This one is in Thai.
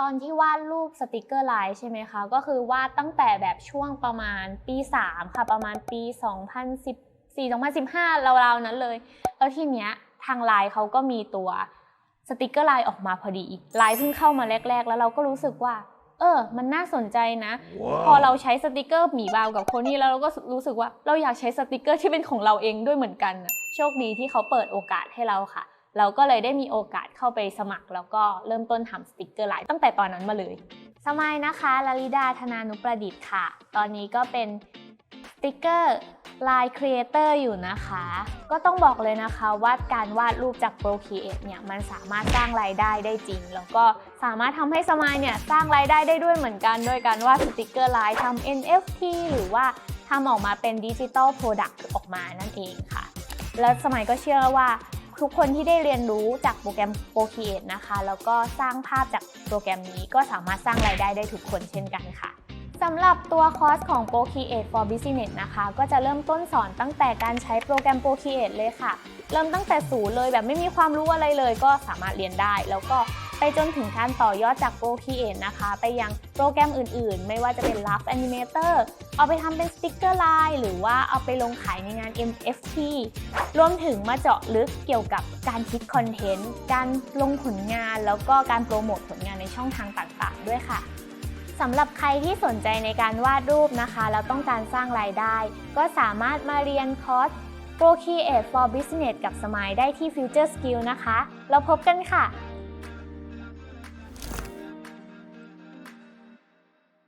ตอนที่วาดรูปสติกเกอร์ไลน์ใช่ไหมคะ ก็คือวาดตั้งแต่แบบช่วงประมาณปี 3 ค่ะ ประมาณปี 2014 2015ราวๆนั้นเลย แล้วทีเนี้ยทางไลน์เขาก็มีตัวสติกเกอร์ไลน์ออกมาพอดีไลน์เพิ่งเข้ามาแรก ๆ แล้วเราก็รู้สึกว่า เออ มันน่าสนใจนะพอเราใช้สติกเกอร์หมีบาวกับโคนี่แล้วเราก็รู้สึกว่าเราอยากใช้สติกเกอร์ที่เป็นของเราเองด้วยเหมือนกันน่ะโชคดีที่เขาเปิดโอกาสให้เราค่ะ เราก็เลยได้มีโอกาสเข้าไปสมัคร แล้วก็เริ่มต้นทำสติกเกอร์ไลน์ตั้งแต่ตอนนั้นมาเลย สมัยนะคะลลิดาธนานุประดิษฐ์ค่ะ ตอนนี้ก็เป็นสติกเกอร์ลายครีเอเตอร์อยู่นะคะ ก็ต้องบอกเลยนะคะว่าการวาดรูปจาก Procreate เนี่ยมันสามารถสร้างรายได้ได้จริง แล้วก็สามารถทำให้สมายเนี่ยสร้างรายได้ได้ด้วยเหมือนกันด้วยการวาดสติกเกอร์ลายทำ NFT หรือว่าทำออกมาเป็นดิจิ t a ลโปรดักต์ออกมานั่นเองค่ะ แล้วสมัยก็เชื่อว่า ทุกคนที่ได้เรียนรู้จากโปรแกรม Procreate นะคะ แล้วก็สร้างภาพจากโปรแกรมนี้ก็สามารถสร้างรายได้ได้ทุกคนเช่นกันค่ะสำหรับตัวคอร์สของ Procreate for Business นะคะ ก็จะเริ่มต้นสอนตั้งแต่การใช้โปรแกรม Procreate เลยค่ะ เริ่มตั้งแต่ศูนย์เลยแบบไม่มีความรู้อะไรเลยก็สามารถเรียนได้ แล้วก็ ไปจนถึงการต่อยอดจาก Procreate นะคะ ไปยังโปรแกรมอื่นๆ ไม่ว่าจะเป็น Love Animator เอาไปทำเป็นสติกเกอร์ไลน์หรือว่าเอาไปลงขายในงาน MFT รวมถึงมาเจาะลึกเกี่ยวกับการคิดคอนเทนต์ การลงผลงานแล้วก็การโปรโมทผลงานในช่องทางต่างๆ ด้วยค่ะสำหรับใครที่สนใจในการวาดรูปนะคะ แล้วต้องการสร้างรายได้ ก็สามารถมาเรียนคอร์ส Procreate for Business กับสมายได้ที่ Future Skill นะคะ เราพบกันค่ะ